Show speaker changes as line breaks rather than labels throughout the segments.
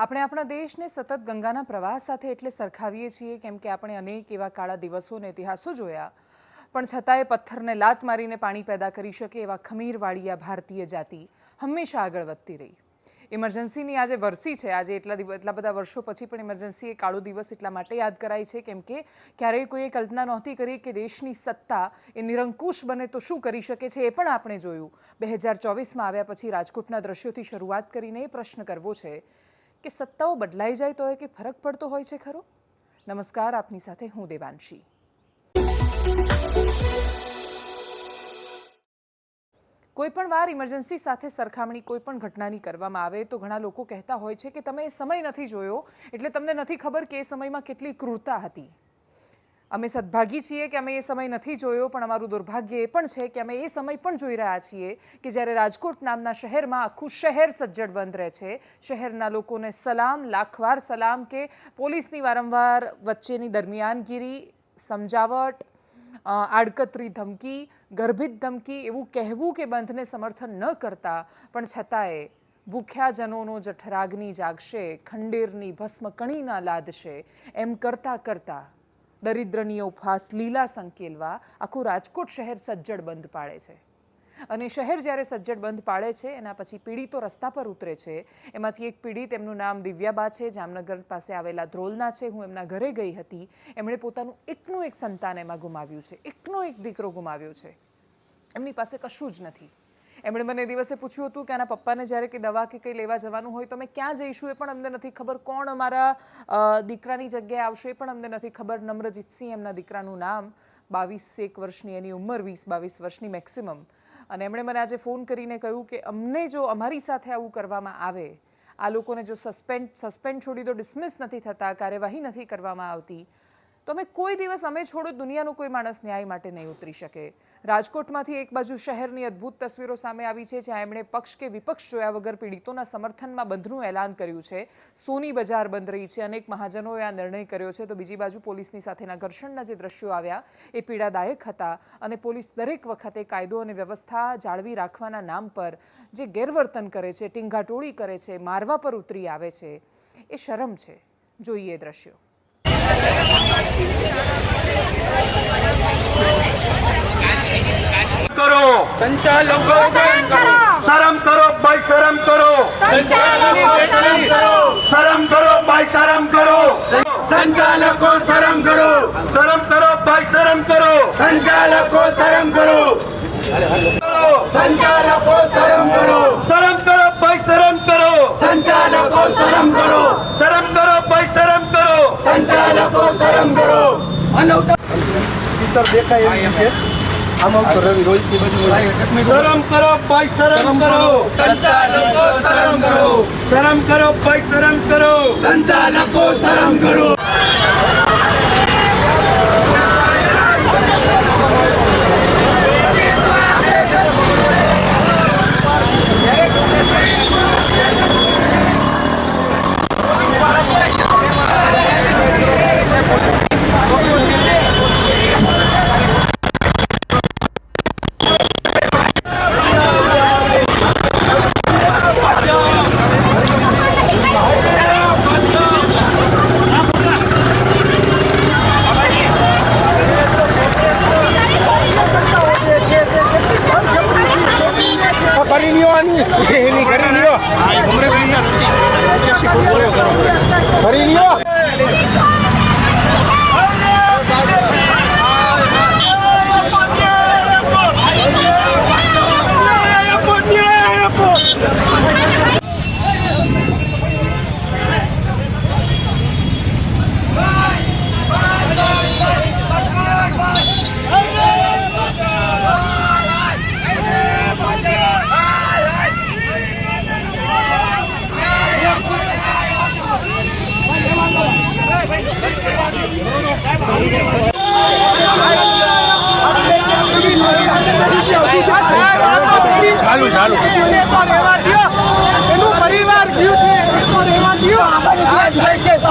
આપણે આપણા દેશને સતત ગંગાના પ્રવાહ સાથે એટલે સરખાવીએ છીએ, કેમ કે આપણે અનેક એવા કાળા દિવસો ઇતિહાસો જોયા. પણ છતાંય પથ્થરને લાત મારીને પાણી પેદા કરી શકે એવા ખમીરવાળી આ ભારતીય જાતિ હંમેશા આગળ વધતી રહી. ઇમરજન્સીની આજે વરસી છે. આજે એટલા એટલા બધા વર્ષો પછી પણ ઇમરજન્સી એ કાળો દિવસ એટલા માટે યાદ કરાય છે, કેમ કે ક્યારેય કોઈએ કલ્પના નહોતી કરી કે દેશની સત્તા એ નિરંકુશ બને તો શું કરી શકે છે એ પણ આપણે જોયું. બે હજાર ચોવીસમાં આવ્યા પછી રાજકોટના દ્રશ્યોથી શરૂઆત કરીને એ પ્રશ્ન કરવો છે. કે સત્તાઓ બદલાઈ જાય તો એ કે ફરક પડતો હોય છે ખરો? નમસ્કાર, આપની સાથે હું દેવાંશી. કોઈ પણ વાર ઇમરજન્સી સાથે સરખામણી કોઈ પણ ઘટનાની કરવામાં આવે તો ઘણા લોકો કહેતા હોય છે કે તમે એ સમય નથી જોયો, એટલે તમને નથી ખબર કે એ સમયમાં કેટલી ક્રૂરતા હતી. અમે સદભાગી છીએ કે અમે એ સમય નથી જોયો, પણ અમારું દુર્ભાગ્ય એ પણ છે કે અમે એ સમય પણ જોઈ રહ્યા છીએ કે જ્યારે રાજકોટ નામના શહેરમાં આખું શહેર સજ્જડ બંધ રહે છે. શહેરના લોકોને સલામ, લાખવાર સલામ કે પોલીસની વારંવાર વચ્ચેની દરમિયાનગીરી, સમજાવટ આડકતરી ધમકી, ગર્ભિત ધમકી એવું કહેવું કે બંધને સમર્થન ન કરતા, પણ છતાંય ભૂખ્યાજનોનો જઠરાગ્નિ જાગશે, ખંડેરની ભસ્મકણીના લાદશે. એમ કરતાં કરતા દરિદ્રની ઉપહાસ, લીલા સંકેલવા આખું રાજકોટ શહેર સજ્જડ બંધ પાડે છે. અને શહેર જ્યારે સજ્જડ બંધ પાડે છે, એના પછી પીડિતો રસ્તા પર ઉતરે છે. એમાંથી એક પીડિત, એમનું નામ દિવ્યાબા છે, જામનગર પાસે આવેલા ધ્રોલના છે. હું એમના ઘરે ગઈ હતી. એમણે પોતાનું એકનું એક સંતાન એમાં ગુમાવ્યું છે. એકનો એક દીકરો ગુમાવ્યો છે. એમની પાસે કશું જ નથી. એમણે મને દિવસે પૂછ્યું હતું કે આના પપ્પાને જ્યારે કે દવા કે કંઈ લેવા જવાનું હોય તો અમે ક્યાં જઈશું એ પણ અમને નથી ખબર. કોણ અમારા દીકરાની જગ્યાએ આવશે એ પણ અમને નથી ખબર. નમ્રજીતસિંહ એમના દીકરાનું નામ બાવીસ એક વર્ષની, એની ઉંમર વીસ, બાવીસ વર્ષની મેક્સિમમ. અને એમણે મને આજે ફોન કરીને કહ્યું કે અમને જો અમારી સાથે આવું કરવામાં આવે, આ લોકોને જો સસ્પેન્ડ સસ્પેન્ડ છોડી દો ડિસમિસ નથી થતા, કાર્યવાહી નથી કરવામાં આવતી તો અમે કોઈ દિવસ અમે છોડો દુનિયાનો કોઈ માણસ ન્યાય માટે નહીં ઉતરી શકે. રાજકોટમાંથી એક બાજુ શહેરની અદ્ભુત તસવીરો સામે આવી છે, જ્યાં એમણે પક્ષ કે વિપક્ષ જોયા વગર પીડિતોના સમર્થનમાં બંધનું એલાન કર્યું છે. સોની બજાર બંધ રહી છે. અનેક મહાજનોએ આ નિર્ણય કર્યો છે. તો બીજી બાજુ પોલીસની સાથેના ઘર્ષણના જે દ્રશ્યો આવ્યા, એ પીડાદાયક હતા અને પોલીસ દરેક વખતે કાયદો અને વ્યવસ્થા જાળવી રાખવાના નામ પર જે ગેરવર્તન કરે છે, ટીંગાટોળી કરે છે, મારવા પર ઉતરી આવે છે, એ શરમ છે. જોઈએ દ્રશ્યો.
કરો.
સંચાલકો બંધ કરો.
શરમ કરો ભાઈ શરમ કરો. શરમ કરો ભાઈ શરમ કરો.
સંચાલકો શરમ કરો.
શરમ કરો ભાઈ શરમ કરો.
સંચાલકો શરમ કરો. સંચાલકો શરમ કરો
શરમ કરો ભાઈ શરમ કરો
સંચાલકો શરમ કરો
શરમ કરો ભાઈ શરમ કરો
સંચાલકો શરમ કરો
શરમ કરો ભાઈ શરમ કરો.
સંચાલકો શરમ કરો.
શરમ કરો ભાઈ શરમ કરો.
સંચાલકો શરમ કરો
કરી.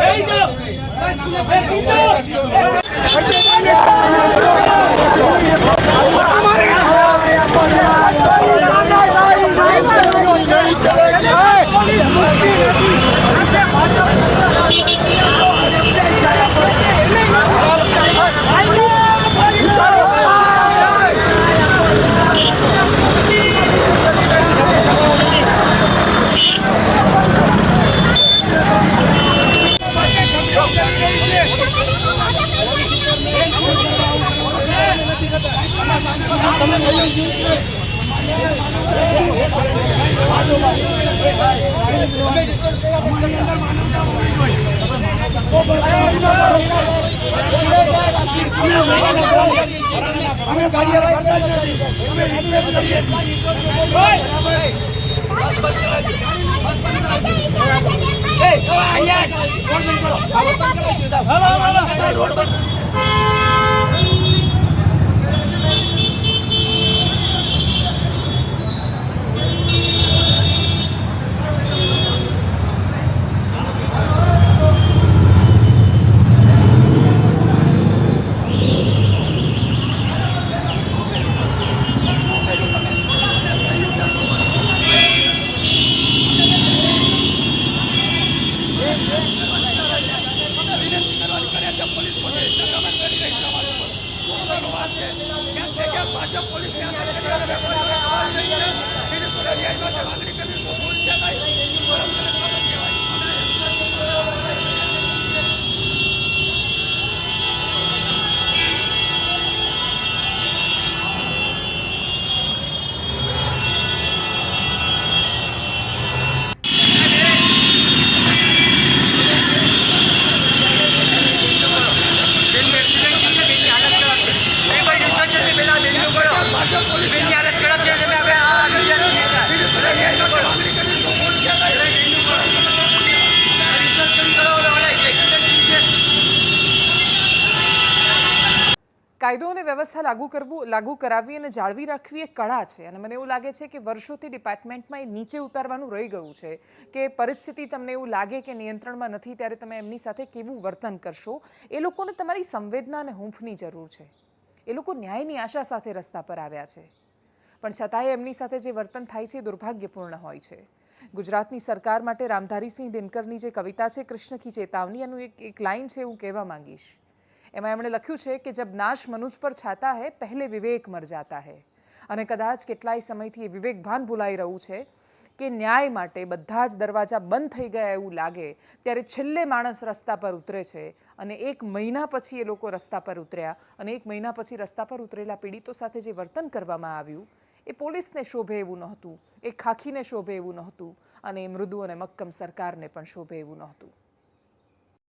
હાથ લખવાઈ Hey, છે. તમે.
કાયદો લાગુ કરવું, લાગુ કરાવવી અને જાળવી રાખવી એ કળા છે. અને મને એવું લાગે છે કે વર્ષોથી ડિપાર્ટમેન્ટમાં એ નીચે ઉતારવાનું રહી ગયું છે કે પરિસ્થિતિ તમને એવું લાગે કે નિયંત્રણમાં નથી, ત્યારે તમે એમની સાથે કેવું વર્તન કરશો? એ લોકોને તમારી સંવેદના અને હૂંફની જરૂર છે. એ લોકો ન્યાયની આશા સાથે રસ્તા પર આવ્યા છે. પણ છતાંય એમની સાથે જે વર્તન થાય છે એ દુર્ભાગ્યપૂર્ણ હોય છે. ગુજરાતની સરકાર માટે રામધારીસિંહ દિનકરની જે કવિતા છે, કૃષ્ણ કી ચેતાવની એનું એક એક લાઇન છે, હું કહેવા માંગીશ. એમાં એમણે લખ્યું છે કે જબ નાશ મનુજ પર છાતા હૈ, પહેલે વિવેક મર જાતા હૈ. અને કદાચ કેટલાય સમયથી એ વિવેક ભાન ભૂલાઈ રહ્યું છે કે ન્યાય માટે બધા જ દરવાજા બંધ થઈ ગયા એવું લાગે, ત્યારે છેલ્લે માણસ રસ્તા પર ઉતરે છે. અને એક મહિના પછી એ લોકો રસ્તા પર ઉતર્યા. અને એક મહિના પછી રસ્તા પર ઉતરેલા પીડિતો સાથે જે વર્તન કરવામાં આવ્યું, એ પોલીસને શોભે એવું નહોતું. એ ખાખીને શોભે એવું નહોતું. અને એ મૃદુ અને મક્કમ સરકારને પણ શોભે એવું નહોતું.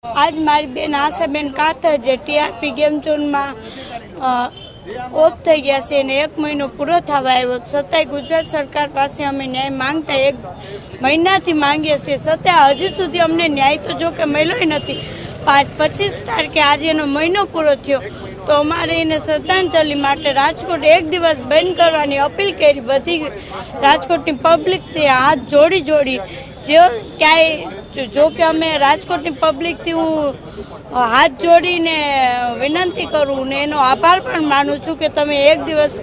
આજ મારી બેન આશાબેન કાથર જે ટીઆરપી ગેમ ઝોનમાં ઓફ થઈ ગયા છે અને એક મહિનો પૂરો થવા આવ્યો છતાંય ગુજરાત સરકાર પાસે અમે ન્યાય માંગતા એક મહિનાથી માંગીએ છીએ. છતાં હજી સુધી અમને ન્યાય તો જો કે મળ્યો નથી. પાંચ પચીસ તારીખે આજે એનો મહિનો પૂરો થયો. તો અમારે એને શ્રદ્ધાંજલિ માટે રાજકોટ એક દિવસ બંધ કરવાની અપીલ કરી. બધી રાજકોટની પબ્લિકથી હાથ જોડી જોડી, જેઓ ક્યાંય જો- કે અમે રાજકોટની પબ્લિકથી હું હાથ જોડીને વિનંતી કરું ને એનો આભાર પણ માનું છું કે તમે એક દિવસ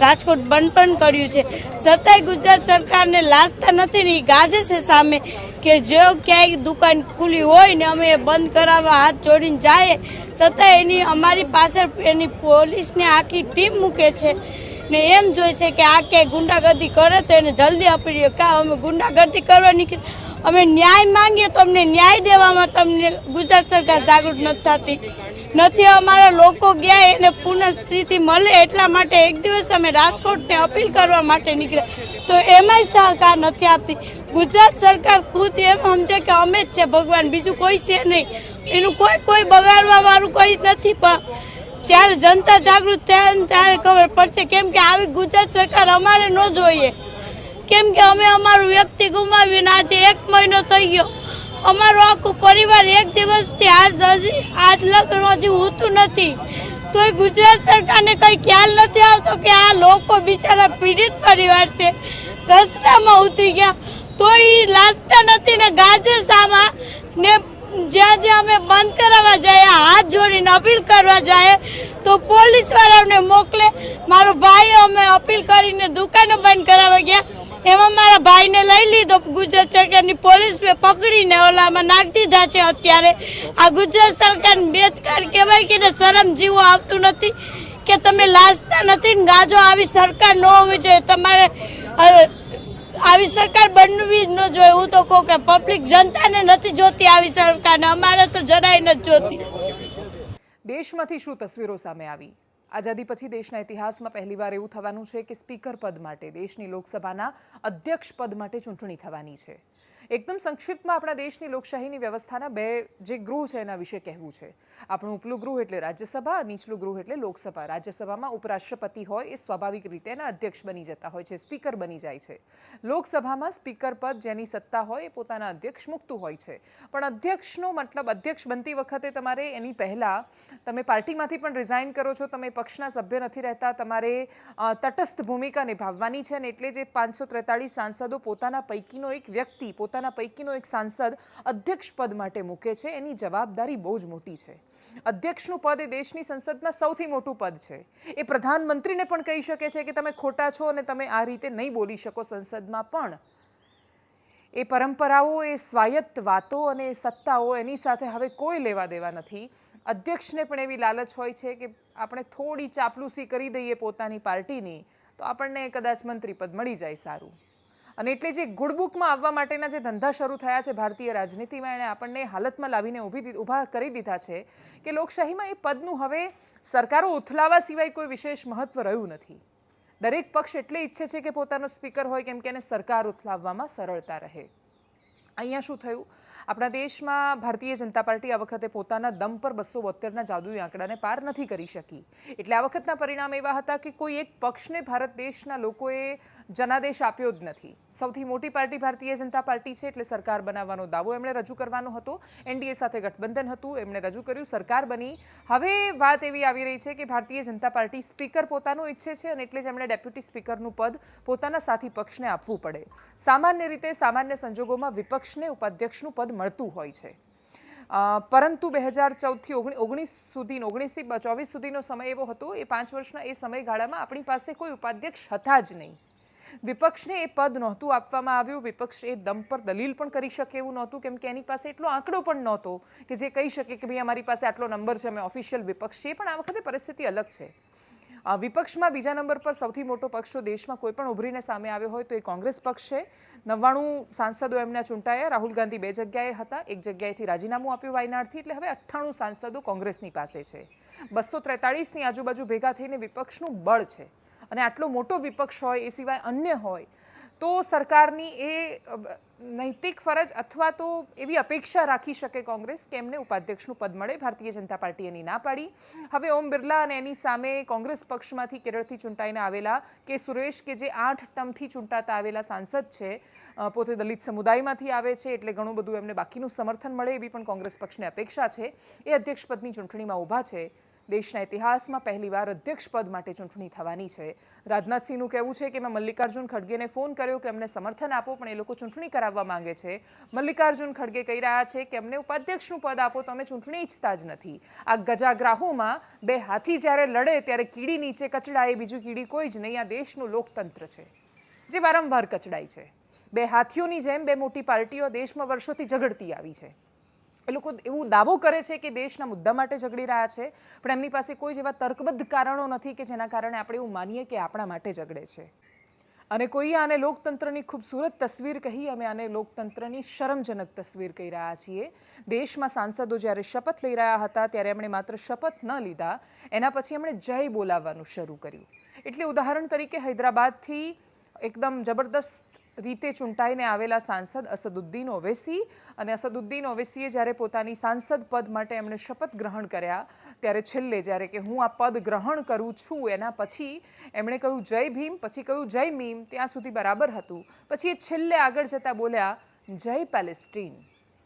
રાજકોટ બંધ પણ કર્યું છે. છતાંય ગુજરાત સરકારને લાજતા નથી ને ગાજે છે સામે કે જો ક્યાંય દુકાન ખુલ્લી હોય ને અમે બંધ કરાવવા હાથ જોડીને જાય છતાં એની અમારી પાસે એની પોલીસની આખી ટીમ મૂકે છે. ને એમ જોઈ છે કે આ ક્યાંય ગુંડાગર્દી કરે તો એને જલ્દી આપી કાં અમે ગુંડાગર્દી કરવા નીકળી અમે ન્યાય માંગીએ તો અમને ન્યાય દેવામાં તમને ગુજરાત સરકાર જાગૃત નથી થતી. નથી, અમારા લોકો ગયા, એને પૂર્ણ સ્થિતિ મળે એટલા માટે એક દિવસ અમે રાજકોટને અપીલ કરવા માટે નીકળ્યા. તો એમાંય સહકાર નથી આપતી. ગુજરાત સરકાર ખુદ એમ સમજે કે અમે જ છે, ભગવાન બીજું કોઈ છે નહીં. એનું કોઈ કોઈ બગાડવા વાળું કોઈ નથી, પણ જ્યારે જનતા જાગૃત થાય ત્યારે ખબર પડશે. કેમ કે આવી ગુજરાત સરકાર અમારે ન જોઈએ. કેમ કે અમે અમારું વ્યક્તિ ગુમાવીને આજે એક મહિનો થઈ ગયો. અમારો આખું પરિવાર એક દિવસથી આજ હજી, આજ લગ્ન હજી હોતું નથી. તોય ગુજરાત સરકારને કઈ ખ્યાલ નથી આવતો કે આ લોકો બિચારા પીડિત પરિવાર છે. રસ્તામાં ઉતરી ગયા. તો એ લાજતા નથી ને ગાજે સામા ને જ્યાં જ્યાં અમે બંધ કરાવવા જાય હાથ જોડીને અપીલ કરવા જાય, તો પોલીસ વાળાને મોકલે. મારો ભાઈ અમે અપીલ કરીને દુકાનો બંધ કરાવવા ગયા. એમાં મારા ભાઈને લઈ લીધો. ગુજરાત સરકારની પોલીસ પકડીને ઓલામાં નાખી દીધા છે અત્યારે. આ ગુજરાત સરકાર બેદકાર કહેવાય કે શરમ જીવો આવતું નથી, કે તમે લાજતા નથી ને ગાજો આવી સરકાર ન હોવી જોઈએ. તમારે આવી સરકાર બનવી જ ન જોઈએ. હું તો કહું કે પબ્લિક જનતાને નથી જોતી આવી સરકારને અમારે તો જરાય નથી જોતી.
દેશમાંથી શું તસવીરો સામે આવી? આઝાદી પછી દેશના ઇતિહાસમાં પહેલીવાર એવું થવાનું છે કે સ્પીકર પદ માટે દેશની લોકસભાના અધ્યક્ષ પદ માટે ચૂંટણી થવાની છે. એકદમ સંક્ષિપ્તમાં આપણા દેશની લોકશાહીની વ્યવસ્થાના બે જે ગૃહ છે એના વિશે કહેવું છે. આપણું ઉપલું ગૃહ એટલે રાજ્યસભા નીચલું ગૃહ એટલે લોકસભા. રાજ્યસભામાં ઉપરાષ્ટ્રપતિ હોય એ સ્વાભાવિક રીતે એના અધ્યક્ષ બની જતા હોય છે, સ્પીકર બની જાય છે. લોકસભામાં સ્પીકર પદ જેની સત્તા હોય એ પોતાના અધ્યક્ષ મૂકતું હોય છે. પણ અધ્યક્ષનો મતલબ અધ્યક્ષ બનતી વખતે તમારે એની પહેલાં તમે પાર્ટીમાંથી પણ રિઝાઇન કરો છો, તમે પક્ષના સભ્ય નથી રહેતા, તમારે તટસ્થ ભૂમિકા નિભાવવાની છે અને એટલે જે પાંચસો ત્રેતાળીસ સાંસદો પોતાના પૈકીનો એક વ્યક્તિ પોતાના પૈકીનો એક સાંસદ અધ્યક્ષ પદ માટે મૂકે છે. એની જવાબદારી બહુ જ મોટી છે. અધ્યક્ષનું પદ એ દેશની સંસદમાં સૌથી મોટું પદ છે. એ પ્રધાનમંત્રીને પણ કહી શકે છે કે તમે ખોટા છો અને તમે આ રીતે નહીં બોલી શકો સંસદમાં પણ. એ પરંપરાઓ, એ સ્વાયત્ત વાતો અને સત્તાઓ એની સાથે હવે કોઈ લેવા દેવા નથી. અધ્યક્ષને પણ એવી લાલચ હોય છે કે આપણે થોડી ચાપલૂસી કરી દઈએ પોતાની પાર્ટીની, તો આપણને કદાચ મંત્રી પદ મળી જાય સારું. અને એટલે જે ગુડબુકમાં આવવા માટેના જે ધંધા શરૂ થયા છે ભારતીય રાજનીતિમાં, એણે આપણને હાલતમાં લાવીને ઊભી ઊભા કરી દીધા છે કે લોકશાહીમાં એ પદનું હવે સરકારો ઉથલાવા સિવાય કોઈ વિશેષ મહત્વ રહ્યું નથી. દરેક પક્ષ એટલે ઈચ્છે છે કે પોતાનો સ્પીકર હોય, કેમ કે એને સરકાર ઉથલાવવામાં સરળતા રહે. અહીંયા શું થયું? આપણા દેશમાં ભારતીય જનતા પાર્ટી આ વખતે પોતાના દમ પર બસો બોતેરના જાદુઈ આંકડાને પાર નથી કરી શકી. એટલે આ વખતના પરિણામ એવા હતા કે કોઈ એક પક્ષને ભારત દેશના લોકોએ જનાદેશ આપ્યો જ નથી. સૌથી મોટી પાર્ટી ભારતીય જનતા પાર્ટી છે એટલે સરકાર બનાવવાનો દાવો એમણે રજૂ કરવાનો હતો. એનડીએ સાથે ગઠબંધન હતું, એમણે રજૂ કર્યું, સરકાર બની. હવે વાત એવી આવી રહી છે કે ભારતીય જનતા પાર્ટી સ્પીકર પોતાનું ઈચ્છે છે અને એટલે જ એમણે ડેપ્યુટી સ્પીકરનું પદ પોતાના સાથી પક્ષને આપવું પડે. સામાન્ય રીતે સામાન્ય સંજોગોમાં વિપક્ષને ઉપાધ્યક્ષનું પદ મળતું હોય છે. પરંતુ બે હજાર ચૌદથી ઓગણીસ સુધી ઓગણીસથી ચોવીસ સુધીનો સમય એવો હતો. એ પાંચ વર્ષના એ સમયગાળામાં આપણી પાસે કોઈ ઉપાધ્યક્ષ હતા જ નહીં. વિપક્ષને એ પદ નહોતું આપવામાં આવ્યું. વિપક્ષ એ દમ પર દલીલ પણ કરી શકે એવું નહોતું, કેમ કે એની પાસે એટલો આંકડો પણ નહોતો કે જે કહી શકે કે ભાઈ અમારી પાસે આટલો નંબર છે, અમે ઓફિશિયલ વિપક્ષ છીએ, પણ આ વખતે પરિસ્થિતિ અલગ છે. વિપક્ષમાં બીજા નંબર પર સૌથી મોટો પક્ષ જો દેશમાં કોઈ પણ ઉભરીને સામે આવ્યો હોય તો એ કોંગ્રેસ પક્ષ છે. નવ્વાણું સાંસદો એમના ચૂંટાયા, રાહુલ ગાંધી બે જગ્યાએ હતા, એક જગ્યાએથી રાજીનામું આપ્યું વાયનાડથી, એટલે હવે અઠ્ઠાણું સાંસદો કોંગ્રેસની પાસે છે. બસો ત્રેતાળીસની આજુબાજુ ભેગા થઈને વિપક્ષનું બળ છે. અને આટલો મોટો વિપક્ષ હોય, એ સિવાય અન્ય હોય, તો સરકારની એ નૈતિક ફરજ અથવા તો એવી અપેક્ષા રાખી શકે કોંગ્રેસ કે એમને ઉપાધ્યક્ષનું પદ મળે. ભારતીય જનતા પાર્ટી એની ના પાડી. હવે ઓમ બિરલા અને એની સામે કોંગ્રેસ પક્ષમાંથી કેરળથી ચૂંટાઈને આવેલા કે સુરેશ કે જે આઠ ટર્મથી ચૂંટાતા આવેલા સાંસદ છે પોતે દલિત સમુદાયમાંથી આવે છે, એટલે ઘણું બધું એમને બાકીનું સમર્થન મળે એવી પણ કોંગ્રેસ પક્ષને અપેક્ષા છે. એ અધ્યક્ષપદની ચૂંટણીમાં ઊભા છે. દેશના ઇતિહાસમાં પહેલીવાર અધ્યક્ષ પદ માટે ચૂંટણી થવાની છે. રાજનાથસિંહનું કહેવું છે કે મેં મલ્લિકાર્જુન ખડગેને ફોન કર્યો કે અમને સમર્થન આપો, પણ એ લોકો ચૂંટણી કરાવવા માંગે છે. મલ્લિકાર્જુન ખડગે કહી રહ્યા છે કે અમને ઉપાધ્યક્ષનું પદ આપો, તો અમે ચૂંટણી ઈચ્છતા જ નથી. આ ગજાગ્રાહોમાં બે હાથી જ્યારે લડે ત્યારે કીડી નીચે કચડાય, બીજું કીડી કોઈ જ નહીં. આ દેશનું લોકતંત્ર છે, જે વારંવાર કચડાય છે. બે હાથીઓની જેમ બે મોટી પાર્ટીઓ દેશમાં વર્ષોથી ઝઘડતી આવી છે. એ લોકો એવું દાવો કરે છે કે દેશના મુદ્દા માટે ઝઘડી રહ્યા છે, પણ એમની પાસે કોઈ જેવા તર્કબદ્ધ કારણો નથી કે જેના કારણે આપણે એવું માનીએ કે આપણા માટે ઝઘડે છે. અને કોઈએ આને લોકતંત્રની ખૂબસૂરત તસવીર કહી, અમે આને લોકતંત્રની શરમજનક તસવીર કહી રહ્યા છીએ. દેશમાં સાંસદો જ્યારે શપથ લઈ રહ્યા હતા, ત્યારે એમણે માત્ર શપથ ન લીધા, એના પછી એમણે જય બોલાવવાનું શરૂ કર્યું. એટલે ઉદાહરણ તરીકે, હૈદરાબાદથી એકદમ જબરદસ્ત રીતે ચૂંટાઈને આવેલા સાંસદ અસદુદ્દીન ઓવેસી અને અસદુદ્દીન ઓવેસીએ જ્યારે પોતાની સાંસદ પદ માટે એમણે શપથ ગ્રહણ કર્યા, ત્યારે છેલ્લે જ્યારે કે હું આ પદ ગ્રહણ કરું છું, એના પછી એમણે કહ્યું, જય ભીમ, પછી કહ્યું, જય મીમ, ત્યાં સુધી બરાબર હતું. પછી એ છેલ્લે આગળ જતાં બોલ્યા, જય પેલેસ્ટીન.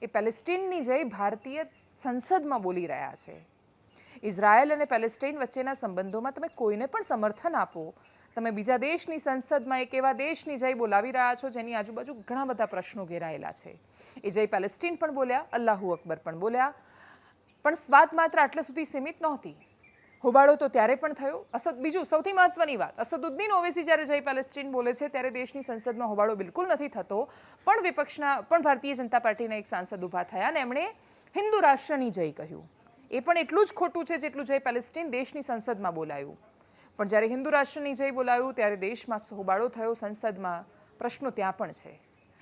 એ પેલેસ્ટીનની જય ભારતીય સંસદમાં બોલી રહ્યા છે. ઇઝરાયલ અને પેલેસ્ટાઇન વચ્ચેના સંબંધોમાં તમે કોઈને પણ સમર્થન આપો તમે બીજા દેશની સંસદમાં એક એવા દેશની જય બોલાવી રહ્યા છો જેની આજુબાજુ ઘણા બધા પ્રશ્નો ઘેરાયેલા છે. એ જય પેલેસ્ટીન પણ બોલ્યા, અલ્લાહુ અકબર પણ બોલ્યા. પણ સ્વાદ માત્ર આટલે સુધી સીમિત નહોતી. હોબાળો તો ત્યારે પણ થયો. અસદ, બીજું સૌથી મહત્વની વાત. અસદુદ્દીન ઓવેસી જ્યારે જય પેલેસ્ટીન બોલે છે ત્યારે દેશની સંસદમાં હોબાળો બિલકુલ નથી થતો. પણ વિપક્ષના, પણ ભારતીય જનતા પાર્ટીના એક સાંસદ ઊભા થયા અને એમણે હિન્દુ રાષ્ટ્રની જય કહ્યું. એ પણ એટલું જ ખોટું છે જેટલું જય પેલેસ્ટીન દેશની સંસદમાં બોલાયું. પણ જ્યારે હિન્દુ રાષ્ટ્રની જય બોલાયું, ત્યારે દેશમાં હોબાળો થયો, સંસદમાં પ્રશ્નો ત્યાં પણ છે.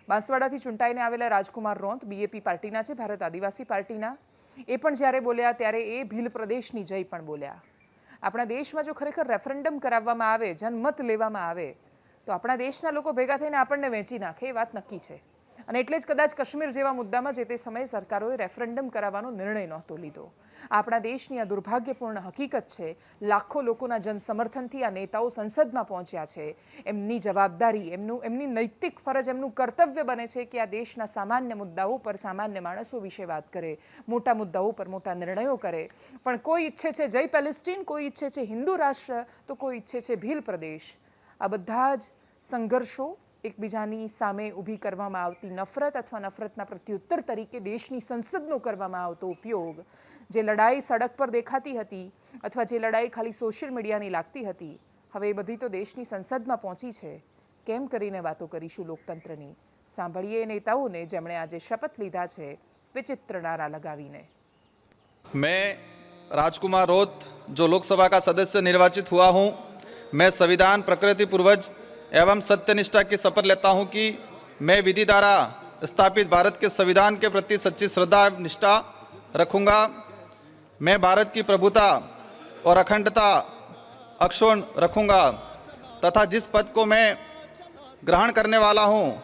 બાંસવાડાથી ચૂંટાઈને આવેલા રાજકુમાર રોંત બીએપી પાર્ટીના છે, ભારત આદિવાસી પાર્ટીના. એ પણ જ્યારે બોલ્યા, ત્યારે એ ભીલ પ્રદેશની જય પણ બોલ્યા. આપણા દેશમાં જો ખરેખર રેફરન્ડમ કરાવવામાં આવે, જનમત લેવામાં આવે, તો આપણા દેશના લોકો ભેગા થઈને આપણને વેચી નાખે એ વાત નક્કી છે. અને એટલે જ કદાચ કાશ્મીર જેવા મુદ્દામાં જે તે સમયે સરકારોએ રેફરન્ડમ કરાવવાનો નિર્ણય નહોતો લીધો. આપણા દેશની આ દુર્ભાગ્યપૂર્ણ હકીકત છે. લાખો લોકોના જનસમર્થનથી આ નેતાઓ સંસદમાં પહોંચ્યા છે. એમની જવાબદારી, એમનું, એમની નૈતિક ફરજ, એમનું કર્તવ્ય બને છે કે આ દેશના સામાન્ય મુદ્દાઓ પર સામાન્ય માણસો વિશે વાત કરે, મોટા મુદ્દાઓ પર મોટા નિર્ણયો કરે. પણ કોઈ ઈચ્છે છે જય પેલેસ્ટીન, કોઈ ઈચ્છે છે હિન્દુ રાષ્ટ્ર, તો કોઈ ઈચ્છે છે ભીલ પ્રદેશ. આ બધા જ સંઘર્ષો એકબીજાની સામે ઊભી કરવામાં આવતી નફરત અથવા નફરતના પ્રત્યુત્તર તરીકે દેશની સંસદનો કરવામાં આવતો ઉપયોગ જે લડાઈ સડક પર દેખાતી હતી અથવા જે લડાઈ ખાલી સોશિયલ મીડિયાની લાગતી હતી હવે એ બધી તો દેશની સંસદમાં પહોંચી છે કેમ કરીને વાતો કરીશું લોકતંત્રની સાંભળીએ એ નેતાઓને જેમણે આજે શપથ લીધા છે વિચિત્ર નારા લગાવીને
मैं राजकुमार रोत जो लोकसभा का सदस्य निर्वाचित हुआ हूं मैं संविधान प्रकृति पूर्वज एवं सत्यनिष्ठा की शपथ लेता हूं कि मैं विधि द्वारा स्थापित भारत के संविधान के प्रति सच्ची श्रद्धा एवं निष्ठा रखूंगा मैं भारत की प्रभुता और अखंडता अक्षुण रखूँगा तथा जिस पद को मैं ग्रहण करने वाला हूँ,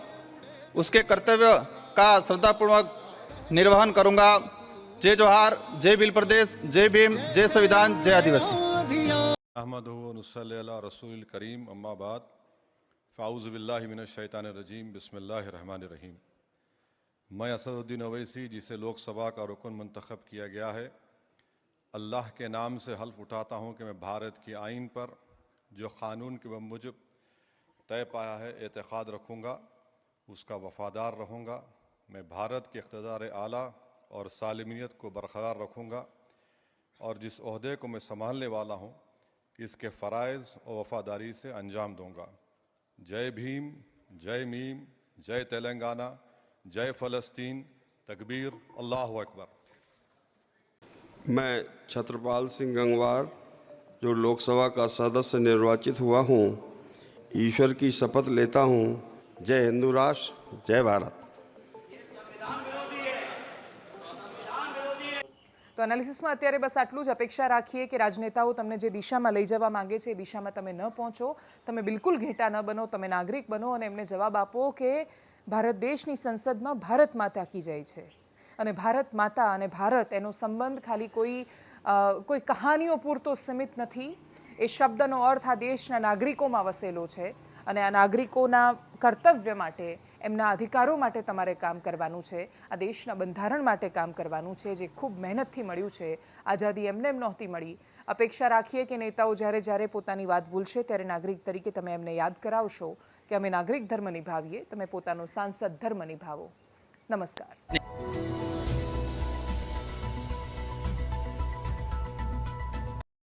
उसके कर्तव्य का श्रद्धापूर्वक निर्वहन करूँगा। जय जोहार, जय बिल प्रदेश, जय भीम, जय संविधान, जय आदिवासी।
अहमद रसूल करीम अम्माबाद फ़ाउज़बिल्लिमिनशैतानरजीम बसमीम मैं असदुद्दीन अवैसी, जिसे लोकसभा का रुकन मंतखब किया गया है अल्लाह के नाम से हल्फ उठाता हूँ कि मैं भारत की आइन पर, जो क़ानून के मुजब तय पाया है, एतखाद रखूँगा, उसका वफ़ादार रहूँगा, मैं भारत के इकतदार आला और सालमियत को बरकरार रखूँगा और जिस अहदे को मैं संभालने वाला हूँ, इसके फ़रज़ और वफ़ादारी से अंजाम दूँगा। जय भीम, जय मीम, जय तेलंगाना, जय फ़लस्तीन, तकबीर, अल्लाह अकबर।
मैं छत्रपाल सिंह गंगवार जो लोकसभा का सदस्य निर्वाचित हुआ हूँ ईश्वर की शपथ लेता हूँ जय हिंदू राष्ट्र जय भारत
તો એનાલિસિસમાં અત્યારે બસ આટલું જ અપેક્ષા રાખીએ કે રાજનેતાઓ તમને જે દિશામાં લઈ જવા માંગે છે એ દિશામાં તમે ન પહોંચો તમે બિલકુલ ઘેટા ન બનો તમે નાગરિક બનો અને એમને જવાબ આપો કે ભારત દેશની સંસદમાં ભારત માતા કી જાય છે અને ભારત માતા અને ભારત, એનો સંબંધ ખાલી કોઈ કોઈ કહાનીઓ પૂરતો સીમિત નથી. એ શબ્દનો અર્થ આ દેશના નાગરિકોમાં વસેલો છે અને આ નાગરિકોના કર્તવ્ય માટે, એમના અધિકારો માટે તમારે કામ કરવાનું છે. આ દેશના બંધારણ માટે કામ કરવાનું છે, જે ખૂબ મહેનતથી મળ્યું છે. આઝાદી એમને એમ નહોતી મળી. અપેક્ષા રાખીએ કે નેતાઓ જ્યારે જ્યારે પોતાની વાત ભૂલશે, ત્યારે નાગરિક તરીકે તમે એમને યાદ કરાવશો કે અમે નાગરિક ધર્મ નિભાવીએ, તમે પોતાનો સાંસદ ધર્મ નિભાવો. નમસ્કાર.